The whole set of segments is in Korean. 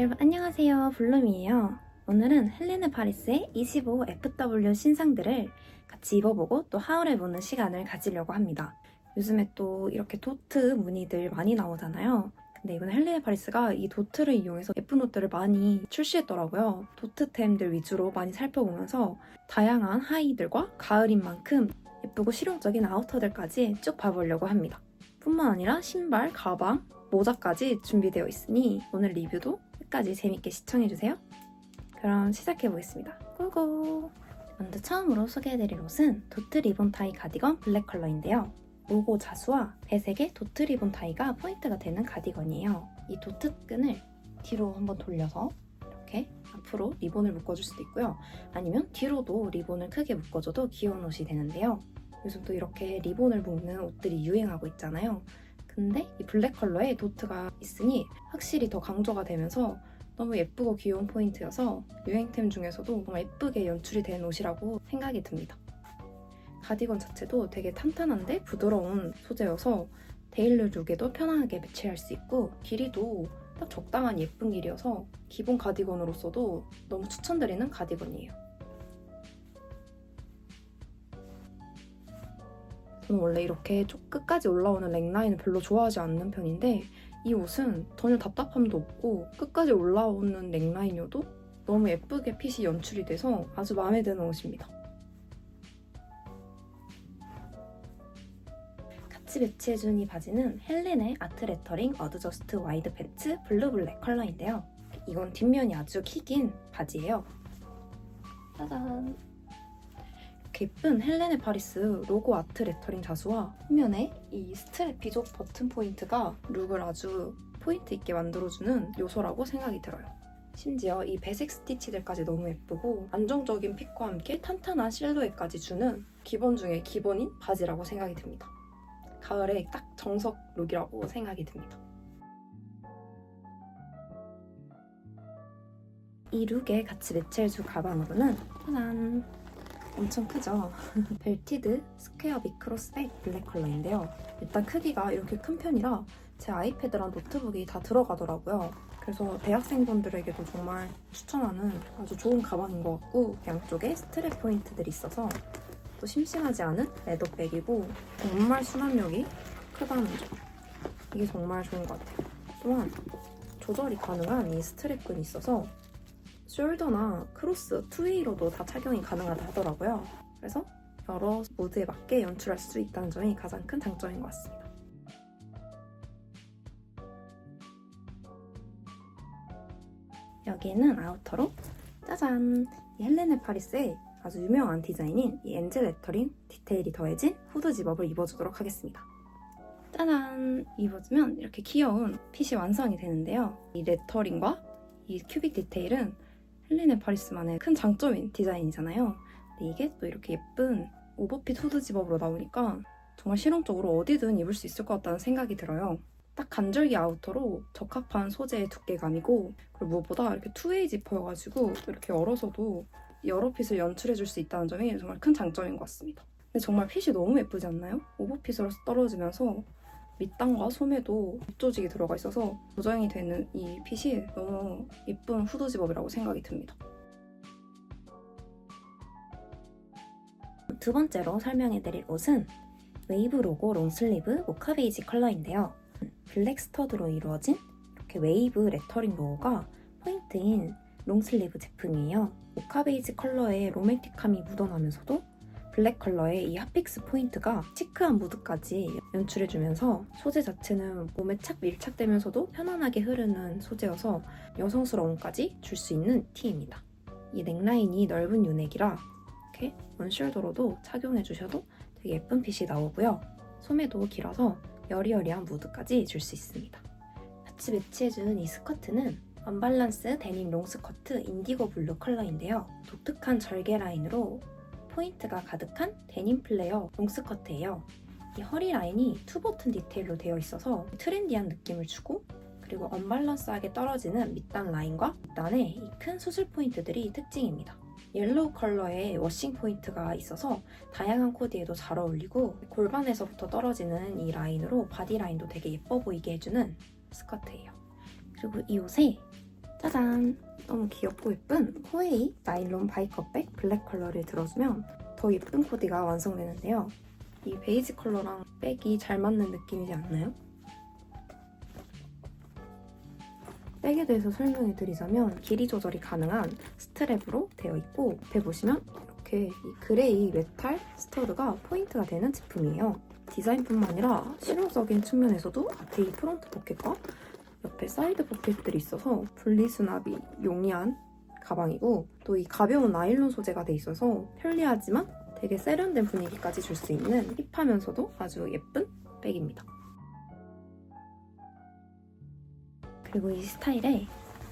여러분 안녕하세요. 블룸이에요. 오늘은 헬레네 파리스의 25FW 신상들을 같이 입어보고 또 하울해 보는 시간을 가지려고 합니다. 요즘에 또 이렇게 도트 무늬들 많이 나오잖아요. 근데 이번에 헬레네 파리스가 이 도트를 이용해서 예쁜 옷들을 많이 출시했더라고요. 도트템들 위주로 많이 살펴보면서 다양한 하의들과 가을인 만큼 예쁘고 실용적인 아우터들까지 쭉 봐보려고 합니다. 뿐만 아니라 신발, 가방, 모자까지 준비되어 있으니 오늘 리뷰도 끝까지 재밌게 시청해주세요. 그럼 시작해보겠습니다. 고고! 먼저 처음으로 소개해드릴 옷은 도트 리본 타이 가디건 블랙 컬러인데요. 로고 자수와 배색의 도트 리본 타이가 포인트가 되는 가디건이에요. 이 도트 끈을 뒤로 한번 돌려서 이렇게 앞으로 리본을 묶어줄 수도 있고요. 아니면 뒤로도 리본을 크게 묶어줘도 귀여운 옷이 되는데요. 요즘 또 이렇게 리본을 묶는 옷들이 유행하고 있잖아요. 근데 이 블랙 컬러에 도트가 있으니 확실히 더 강조가 되면서 너무 예쁘고 귀여운 포인트여서 유행템 중에서도 정말 예쁘게 연출이 된 옷이라고 생각이 듭니다. 가디건 자체도 되게 탄탄한데 부드러운 소재여서 데일리 룩에도 편안하게 매치할 수 있고 길이도 딱 적당한 예쁜 길이어서 기본 가디건으로서도 너무 추천드리는 가디건이에요. 저는 원래 이렇게 쭉 끝까지 올라오는 넥라인을 별로 좋아하지 않는 편인데 이 옷은 전혀 답답함도 없고 끝까지 올라오는 넥라인이어도 너무 예쁘게 핏이 연출이 돼서 아주 마음에 드는 옷입니다. 같이 매치해준 이 바지는 헬렌의 아트 레터링 어드저스트 와이드 팬츠 블루 블랙 컬러인데요. 이건 뒷면이 아주 킥인 바지예요. 짜잔! 예쁜 헬레네 파리스 로고 아트 레터링 자수와 후면에 이 스트랩 비족 버튼 포인트가 룩을 아주 포인트 있게 만들어주는 요소라고 생각이 들어요. 심지어 이 배색 스티치들까지 너무 예쁘고 안정적인 핏과 함께 탄탄한 실루엣까지 주는 기본 중에 기본인 바지라고 생각이 듭니다. 가을에 딱 정석 룩이라고 생각이 듭니다. 이 룩에 같이 매치해줄 가방으로는 짜잔! 엄청 크죠? 벨티드 스퀘어 미크로스 백 블랙 컬러인데요. 일단 크기가 이렇게 큰 편이라 제 아이패드랑 노트북이 다 들어가더라고요. 그래서 대학생분들에게도 정말 추천하는 아주 좋은 가방인 것 같고 양쪽에 스트랩 포인트들이 있어서 또 심심하지 않은 레더백이고 정말 수납력이 크다는 점. 이게 정말 좋은 것 같아요. 또한 조절이 가능한 이 스트랩끈이 있어서 숄더나 크로스, 투웨이로도 다 착용이 가능하다 하더라고요. 그래서 여러 모드에 맞게 연출할 수 있다는 점이 가장 큰 장점인 것 같습니다. 여기에는 아우터로 짜잔! 이 헬레네 파리스의 아주 유명한 디자인인 이 엔젤 레터링 디테일이 더해진 후드 집업을 입어주도록 하겠습니다. 짜잔! 입어주면 이렇게 귀여운 핏이 완성이 되는데요. 이 레터링과 이 큐빅 디테일은 헬레네 파리스만의 큰 장점인 디자인이잖아요. 근데 이게 또 이렇게 예쁜 오버핏 후드 집업으로 나오니까 정말 실용적으로 어디든 입을 수 있을 것 같다는 생각이 들어요. 딱 간절기 아우터로 적합한 소재의 두께감이고 그리고 무엇보다 이렇게 투웨이 지퍼여가지고 이렇게 열어서도 여러 핏을 연출해줄 수 있다는 점이 정말 큰 장점인 것 같습니다. 근데 정말 핏이 너무 예쁘지 않나요? 오버핏으로 떨어지면서 밑단과 소매도 입조직이 들어가 있어서 고정이 되는 이 핏이 너무 예쁜 후드 집업이라고 생각이 듭니다. 두 번째로 설명해드릴 옷은 웨이브 로고 롱슬리브 모카 베이지 컬러인데요. 블랙 스터드로 이루어진 이렇게 웨이브 레터링 로고가 포인트인 롱슬리브 제품이에요. 모카 베이지 컬러의 로맨틱함이 묻어나면서도 블랙 컬러의 이 핫픽스 포인트가 시크한 무드까지 연출해주면서 소재 자체는 몸에 착 밀착되면서도 편안하게 흐르는 소재여서 여성스러움까지 줄 수 있는 티입니다. 이 넥라인이 넓은 요넥이라 이렇게 원숄더로도 착용해주셔도 되게 예쁜 핏이 나오고요. 소매도 길어서 여리여리한 무드까지 줄 수 있습니다. 같이 매치해준 이 스커트는 언밸런스 데님 롱 스커트 인디고 블루 컬러인데요. 독특한 절개 라인으로 포인트가 가득한 데님 플레어 롱스커트예요. 이 허리 라인이 투 버튼 디테일로 되어 있어서 트렌디한 느낌을 주고 그리고 언밸런스하게 떨어지는 밑단 라인과 밑단에 이큰 수술 포인트들이 특징입니다. 옐로우 컬러의 워싱 포인트가 있어서 다양한 코디에도 잘 어울리고 골반에서부터 떨어지는 이 라인으로 바디 라인도 되게 예뻐 보이게 해주는 스커트예요. 그리고 이 옷에 짜잔! 너무 귀엽고 예쁜 호에이 나일론 바이커백 블랙 컬러를 들어주면 더 예쁜 코디가 완성되는데요. 이 베이지 컬러랑 백이 잘 맞는 느낌이지 않나요? 백에 대해서 설명해 드리자면 길이 조절이 가능한 스트랩으로 되어 있고 옆에 보시면 이렇게 이 그레이 메탈 스터드가 포인트가 되는 제품이에요. 디자인뿐만 아니라 실용적인 측면에서도 앞에 이 프론트 포켓과 옆에 사이드 포켓들이 있어서 분리수납이 용이한 가방이고 또 이 가벼운 나일론 소재가 돼 있어서 편리하지만 되게 세련된 분위기까지 줄 수 있는 힙하면서도 아주 예쁜 백입니다. 그리고 이 스타일에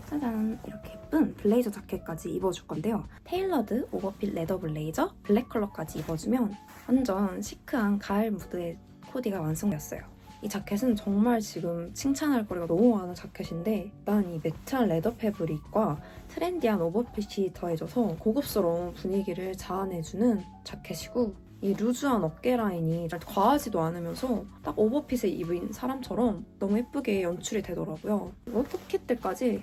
짜잔 이렇게 예쁜 블레이저 자켓까지 입어줄 건데요. 테일러드 오버핏 레더 블레이저 블랙 컬러까지 입어주면 완전 시크한 가을 무드의 코디가 완성됐어요. 이 자켓은 정말 지금 칭찬할 거리가 너무 많은 자켓인데 일단 이 메탈 레더 패브릭과 트렌디한 오버핏이 더해져서 고급스러운 분위기를 자아내주는 자켓이고 이 루즈한 어깨 라인이 과하지도 않으면서 딱 오버핏을 입은 사람처럼 너무 예쁘게 연출이 되더라고요. 포켓들까지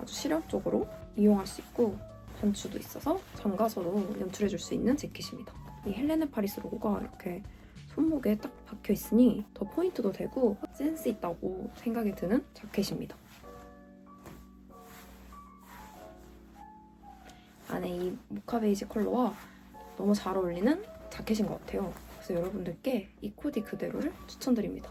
아주 실용적으로 이용할 수 있고 단추도 있어서 잠가서도 연출해줄 수 있는 재킷입니다. 이 헬레네 파리스 로고가 이렇게 손목에 딱 박혀 있으니 더 포인트도 되고 센스 있다고 생각이 드는 자켓입니다. 안에 이 모카 베이지 컬러와 너무 잘 어울리는 자켓인 것 같아요. 그래서 여러분들께 이 코디 그대로를 추천드립니다.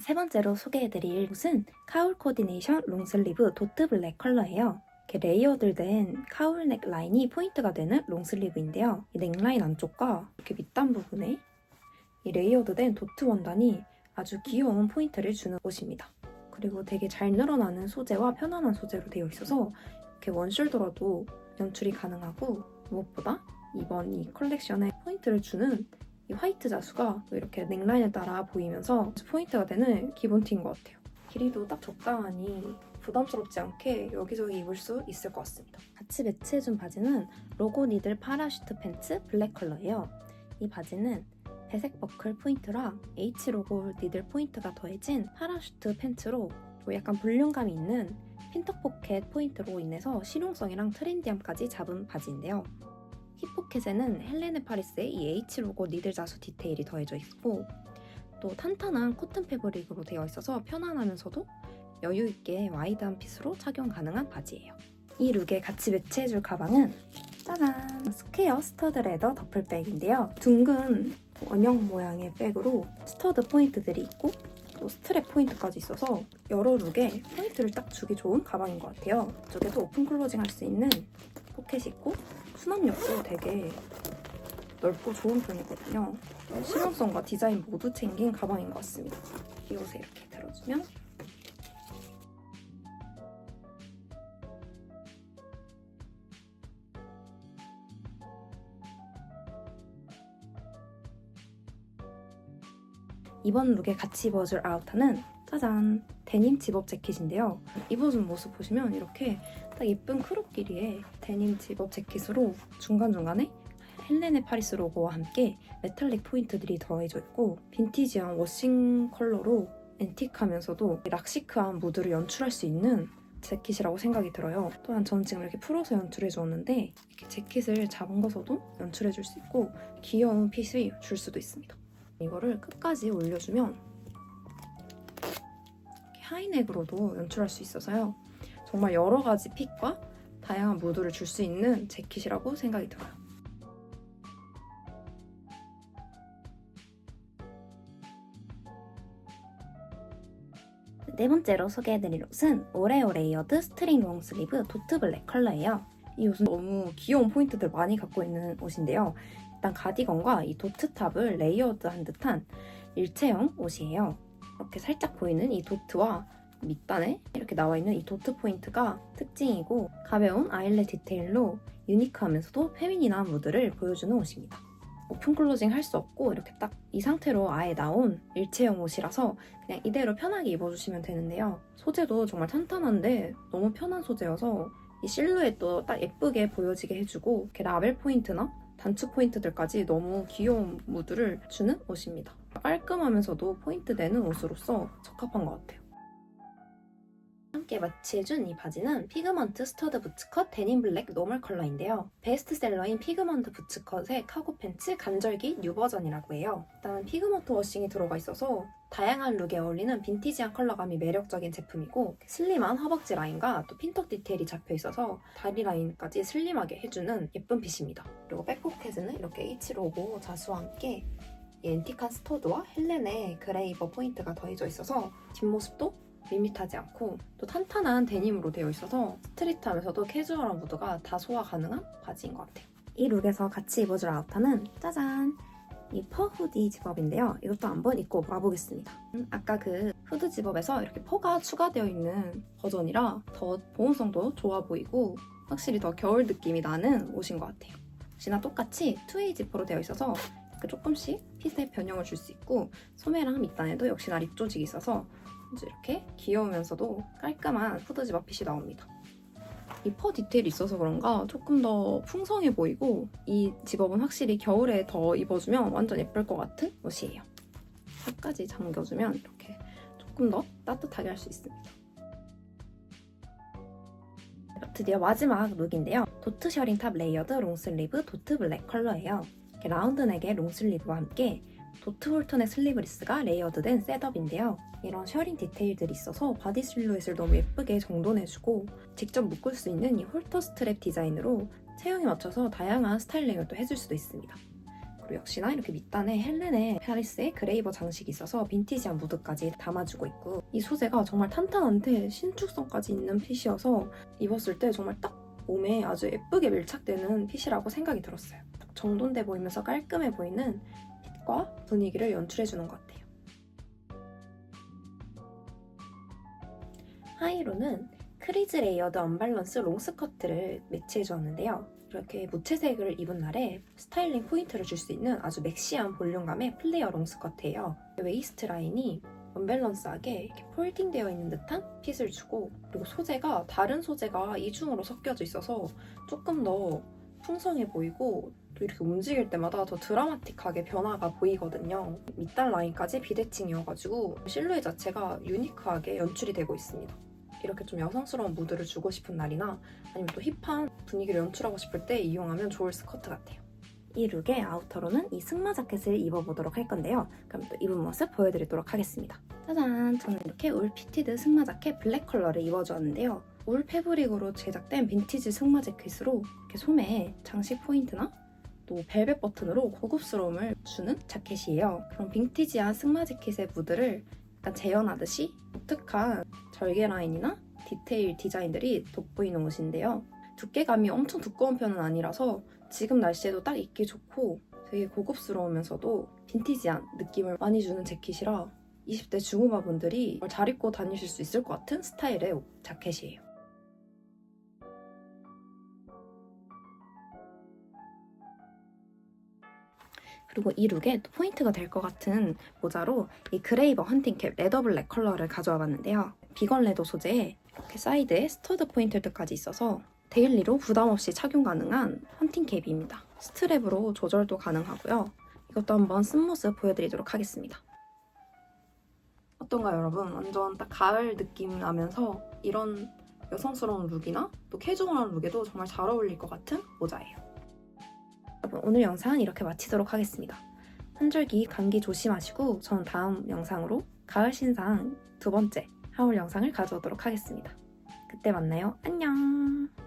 세 번째로 소개해드릴 옷은 카울 코디네이션 롱슬리브 도트 블랙 컬러예요. 이렇게 레이어드된 카울넥 라인이 포인트가 되는 롱슬리브인데요. 이 넥라인 안쪽과 이렇게 밑단 부분에 이 레이어드된 도트 원단이 아주 귀여운 포인트를 주는 옷입니다. 그리고 되게 잘 늘어나는 소재와 편안한 소재로 되어 있어서 이렇게 원숄더라도 연출이 가능하고 무엇보다 이번 이 컬렉션에 포인트를 주는 이 화이트 자수가 또 이렇게 넥라인에 따라 보이면서 포인트가 되는 기본티인 것 같아요. 길이도 딱 적당하니 부담스럽지 않게 여기저기 입을 수 있을 것 같습니다. 같이 매치해준 바지는 로고 니들 파라슈트 팬츠 블랙 컬러예요. 이 바지는 배색 버클 포인트랑 H 로고 니들 포인트가 더해진 파라슈트 팬츠로 또 약간 볼륨감이 있는 핀턱 포켓 포인트로 인해서 실용성이랑 트렌디함까지 잡은 바지인데요. 힙 포켓에는 헬레네 파리스의 이 H 로고 니들 자수 디테일이 더해져 있고 또 탄탄한 코튼 패브릭으로 되어 있어서 편안하면서도 여유 있게 와이드한 핏으로 착용 가능한 바지예요. 이 룩에 같이 매치해줄 가방은 짜잔! 스퀘어 스터드 레더 더플백인데요. 둥근 원형 모양의 백으로 스터드 포인트들이 있고 또 스트랩 포인트까지 있어서 여러 룩에 포인트를 딱 주기 좋은 가방인 것 같아요. 이쪽에도 오픈 클로징 할 수 있는 포켓이 있고 수납력도 되게 넓고 좋은 편이거든요. 실용성과 디자인 모두 챙긴 가방인 것 같습니다. 이 옷에 이렇게 들어주면 이번 룩에 같이 입어줄 아우터는 짜잔 데님 집업 재킷인데요. 입어준 모습 보시면 이렇게 딱 예쁜 크롭 길이의 데님 집업 재킷으로 중간중간에 헬레네 파리스 로고와 함께 메탈릭 포인트들이 더해져 있고 빈티지한 워싱 컬러로 앤틱하면서도 락시크한 무드를 연출할 수 있는 재킷이라고 생각이 들어요. 또한 저는 지금 이렇게 풀어서 연출해 주었는데 이렇게 재킷을 잡은 거서도 연출해 줄 수 있고 귀여운 핏이 줄 수도 있습니다. 이거를 끝까지 올려주면 하이넥으로도 연출할 수 있어서요. 정말 여러 가지 핏과 다양한 무드를 줄 수 있는 재킷이라고 생각이 들어요. 네 번째로 소개해드릴 옷은 오레오 레이어드 스트링 롱슬리브 도트 블랙 컬러예요. 이 옷은 너무 귀여운 포인트들 많이 갖고 있는 옷인데요. 일단 가디건과 이 도트탑을 레이어드한 듯한 일체형 옷이에요. 이렇게 살짝 보이는 이 도트와 밑단에 이렇게 나와 있는 이 도트 포인트가 특징이고 가벼운 아일렛 디테일로 유니크하면서도 페미닌한 무드를 보여주는 옷입니다. 오픈 클로징 할 수 없고 이렇게 딱 이 상태로 아예 나온 일체형 옷이라서 그냥 이대로 편하게 입어주시면 되는데요. 소재도 정말 탄탄한데 너무 편한 소재여서 이 실루엣도 딱 예쁘게 보여지게 해주고 이렇게 라벨 포인트나 단추 포인트들까지 너무 귀여운 무드를 주는 옷입니다. 깔끔하면서도 포인트 내는 옷으로서 적합한 것 같아요. 함께 마치해준 이 바지는 피그먼트 스터드 부츠컷 데님 블랙 노멀 컬러인데요. 베스트셀러인 피그먼트 부츠컷의 카고 팬츠 간절기 뉴 버전이라고 해요. 일단 피그먼트 워싱이 들어가 있어서 다양한 룩에 어울리는 빈티지한 컬러감이 매력적인 제품이고 슬림한 허벅지 라인과 또 핀턱 디테일이 잡혀 있어서 다리 라인까지 슬림하게 해주는 예쁜 핏입니다. 그리고 백포켓에는 이렇게 H 로고 자수와 함께 이 앤틱한 스터드와 헬렌의 그레이버 포인트가 더해져 있어서 뒷모습도 밋밋하지 않고 또 탄탄한 데님으로 되어 있어서 스트리트하면서도 캐주얼한 무드가 다 소화 가능한 바지인 것 같아요. 이 룩에서 같이 입어줄 아우터는 짜잔! 이 퍼 후디 집업인데요. 이것도 한번 입고 와보겠습니다. 음, 아까 그 후드 집업에서 이렇게 퍼가 추가되어 있는 버전이라 더 보온성도 좋아 보이고 확실히 더 겨울 느낌이 나는 옷인 것 같아요. 역시나 똑같이 투웨이 지퍼로 되어 있어서 이렇게 조금씩 핏에 변형을 줄 수 있고 소매랑 밑단에도 역시나 립 조직이 있어서 이렇게 귀여우면서도 깔끔한 후드 집업 핏이 나옵니다. 이 퍼 디테일이 있어서 그런가 조금 더 풍성해 보이고 이 집업은 확실히 겨울에 더 입어주면 완전 예쁠 것 같은 옷이에요. 끝까지 잠겨주면 이렇게 조금 더 따뜻하게 할 수 있습니다. 드디어 마지막 룩인데요. 도트 셔링 탑 레이어드 롱슬리브 도트 블랙 컬러예요. 라운드 넥의 롱슬리브와 함께 도트 홀턴의 슬리브리스가 레이어드된 셋업인데요. 이런 셔링 디테일들이 있어서 바디 실루엣을 너무 예쁘게 정돈해주고 직접 묶을 수 있는 이 홀터 스트랩 디자인으로 체형에 맞춰서 다양한 스타일링을 또 해줄 수도 있습니다. 그리고 역시나 이렇게 밑단에 헬렌의 파리스의 그레이버 장식이 있어서 빈티지한 무드까지 담아주고 있고 이 소재가 정말 탄탄한데 신축성까지 있는 핏이어서 입었을 때 정말 딱 몸에 아주 예쁘게 밀착되는 핏이라고 생각이 들었어요. 딱 정돈돼 보이면서 깔끔해 보이는 핏과 분위기를 연출해주는 것 같아요. 하이로는 크리즈 레이어드 언밸런스 롱스커트를 매치해 주었는데요. 이렇게 무채색을 입은 날에 스타일링 포인트를 줄 수 있는 아주 맥시한 볼륨감의 플레이어 롱스커트예요. 웨이스트 라인이 언밸런스하게 이렇게 폴딩되어 있는 듯한 핏을 주고 그리고 소재가 다른 소재가 이중으로 섞여져 있어서 조금 더 풍성해 보이고 또 이렇게 움직일 때마다 더 드라마틱하게 변화가 보이거든요. 밑단 라인까지 비대칭이어가지고 실루엣 자체가 유니크하게 연출이 되고 있습니다. 이렇게 좀 여성스러운 무드를 주고 싶은 날이나 아니면 또 힙한 분위기를 연출하고 싶을 때 이용하면 좋을 스커트 같아요. 이 룩의 아우터로는 이 승마 자켓을 입어보도록 할 건데요. 그럼 또 입은 모습 보여드리도록 하겠습니다. 짜잔! 저는 이렇게 울 피티드 승마 자켓 블랙 컬러를 입어주었는데요. 울 패브릭으로 제작된 빈티지 승마 재킷으로 이렇게 소매에 장식 포인트나 또 벨벳 버튼으로 고급스러움을 주는 자켓이에요. 그런 빈티지한 승마 재킷의 무드를 약간 재현하듯이 독특한 절개 라인이나 디테일 디자인들이 돋보이는 옷인데요. 두께감이 엄청 두꺼운 편은 아니라서 지금 날씨에도 딱 입기 좋고 되게 고급스러우면서도 빈티지한 느낌을 많이 주는 재킷이라 20대 중후마분들이 잘 입고 다니실 수 있을 것 같은 스타일의 옷, 자켓이에요. 그리고 이 룩에 또 포인트가 될 것 같은 모자로 이 그레이버 헌팅캡 레더 블랙 컬러를 가져와 봤는데요. 비건 레더 소재에 이렇게 사이드에 스터드 포인트들까지 있어서 데일리로 부담 없이 착용 가능한 헌팅캡입니다. 스트랩으로 조절도 가능하고요. 이것도 한번 쓴 모습 보여드리도록 하겠습니다. 어떤가요, 여러분? 완전 딱 가을 느낌 나면서 이런 여성스러운 룩이나 또 캐주얼한 룩에도 정말 잘 어울릴 것 같은 모자예요. 여러분, 오늘 영상은 이렇게 마치도록 하겠습니다. 한절기 감기 조심하시고 전 다음 영상으로 가을 신상 두 번째 하울 영상을 가져오도록 하겠습니다. 그때 만나요. 안녕!